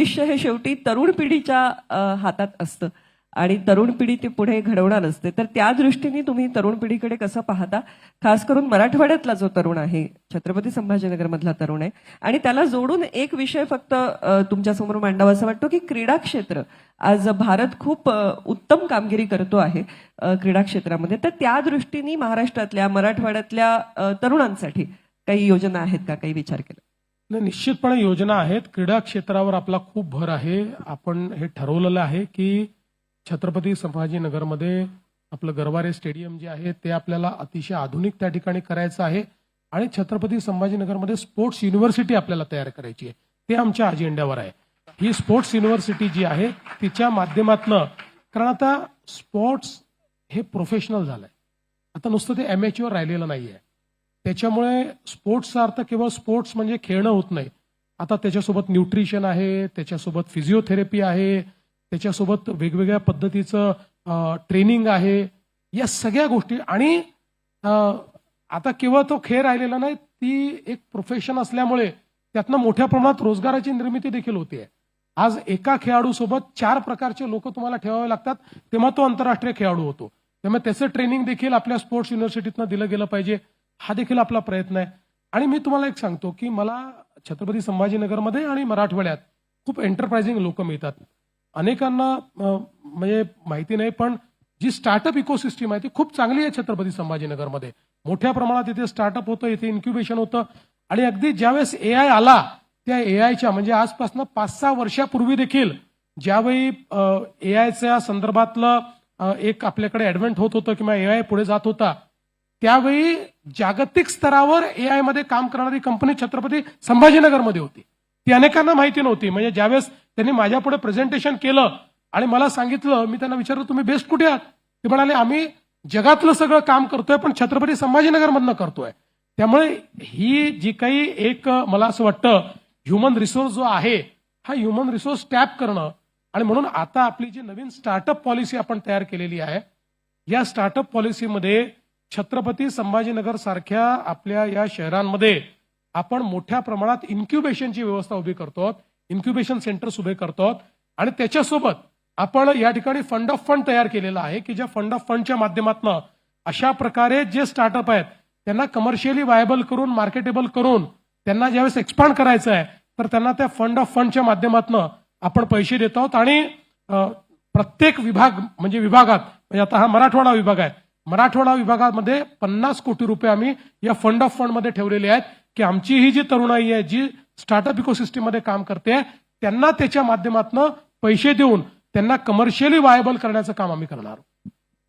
भविष्य हे शेवटी तरुण पिढीच्या हातात असतं. आणि तरुण पिढी ते पुढे घडवणार असते तर त्या दृष्टीने तुम्ही तरुण पिढीकडे कसं पाहता? खास करून मराठवाड्यातला जो तरुण आहे छत्रपती संभाजीनगरमधला तरुण आहे. आणि त्याला जोडून एक विषय फक्त तुमच्यासमोर मांडावा असं वाटतो की क्रीडा क्षेत्र. आज भारत खूप उत्तम कामगिरी करतो आहे क्रीडा क्षेत्रामध्ये. तर त्या दृष्टीने महाराष्ट्रातल्या मराठवाड्यातल्या तरुणांसाठी काही योजना आहेत का? काही विचार केला. नाही निश्चितपणे योजना आहेत. क्रीडा क्षेत्रावर आपला खूप भर आहे. आपण हे ठरवलेलं आहे की छत्रपती संभाजीनगरमध्ये आपलं गरवारे स्टेडियम जे आहे ते आपल्याला अतिशय आधुनिक त्या ठिकाणी करायचं आहे आणि छत्रपती संभाजीनगरमध्ये स्पोर्ट्स युनिव्हर्सिटी आपल्याला तयार करायची आहे. ते आमच्या अजेंड्यावर आहे. ही स्पोर्ट्स युनिव्हर्सिटी जी आहे तिच्या माध्यमातनं कारण आता स्पोर्ट्स हे प्रोफेशनल झालंय. आता नुसतं ते एमएचवर राहिलेलं नाही आहे त्याच्यामुळे स्पोर्ट्सचा अर्थ केवळ स्पोर्ट्स म्हणजे खेळणं होत नाही. आता त्याच्यासोबत न्यूट्रिशन आहे त्याच्यासोबत फिजिओथेरपी आहे त्याच्यासोबत वेगवेगळ्या पद्धतीचं ट्रेनिंग आहे या सगळ्या गोष्टी. आणि आता केवळ तो खेळ राहिलेला नाही ती एक प्रोफेशन असल्यामुळे त्यातनं मोठ्या प्रमाणात रोजगाराची निर्मिती देखील होते आज एका खेळाडूसोबत चार प्रकारचे लोक तुम्हाला ठेवावे लागतात तेव्हा तो आंतरराष्ट्रीय खेळाडू होतो. त्यामुळे त्याचं ट्रेनिंग देखील आपल्या स्पोर्ट्स युनिव्हर्सिटीतनं दिलं गेलं पाहिजे. हा देखील आपला प्रयत्न आहे. आणि मी तुम्हाला एक सांगतो की मला छत्रपती संभाजीनगरमध्ये आणि मराठवाड्यात खूप एंटरप्राइझिंग लोक मिळतात. अनेकांना म्हणजे माहिती नाही पण जी स्टार्टअप इकोसिस्टीम आहे ती खूप चांगली आहे छत्रपती संभाजीनगरमध्ये. मोठ्या प्रमाणात इथे स्टार्टअप होतं इथे इन्क्युबेशन होतं. आणि अगदी ज्यावेळेस ए आय आला त्या ए आयच्या म्हणजे आजपासून पाच सहा वर्षापूर्वी देखील ज्यावेळी ए आयच्या संदर्भातलं एक आपल्याकडे ऍडव्हेंट होत होतं किंवा ए आय पुढे जात होता त्यावेळी जागतिक स्तरावर ए आयमध्ये काम करणारी कंपनी छत्रपती संभाजीनगरमध्ये होती. ती अनेकांना माहिती नव्हती. म्हणजे ज्यावेळेस त्यांनी माझ्या पुढे प्रेझेंटेशन केलं आणि मला सांगितलं मी त्यांना विचारलं तुम्ही बेस्ट कुठे आहात? ते म्हणाले आम्ही जगातलं सगळं काम करतोय पण छत्रपती संभाजीनगरमधनं करतोय. त्यामुळे ही जी काही एक मला असं वाटतं ह्युमन रिसोर्स जो आहे हा ह्युमन रिसोर्स टॅप करणं आणि म्हणून आता आपली जी नवीन स्टार्टअप पॉलिसी आपण तयार केलेली आहे या स्टार्टअप पॉलिसीमध्ये छत्रपती संभाजीनगर सारख्या आपल्या या शहरांमध्ये आपण मोठ्या प्रमाणात इन्क्युबेशनची व्यवस्था उभी करतो इन्क्युबेशन सेंटर्स उभे करतो आणि त्याच्यासोबत आपण या ठिकाणी फंड ऑफ फंड तयार केलेला आहे की ज्या फंड ऑफ फंडच्या माध्यमातून अशा प्रकारे जे स्टार्टअप आहेत त्यांना कमर्शियली वायबल करून मार्केटेबल करून त्यांना ज्यावेळेस एक्सपांड करायचं आहे तर त्यांना त्या फंड ऑफ फंडच्या माध्यमातून आपण पैसे देत आहोत. आणि प्रत्येक विभाग म्हणजे विभागात म्हणजे आता हा मराठवाडा विभाग आहे मराठवाडा विभागामध्ये पन्नास कोटी रुपये आम्ही या फंड ऑफ फंडमध्ये ठेवलेले आहेत की आमची ही जी तरुणाई आहे जी स्टार्टअप इकोसिस्टीममध्ये काम करते त्यांना त्याच्या माध्यमातून पैसे देऊन त्यांना कमर्शियली वायबल करण्याचं काम आम्ही करणार आहोत.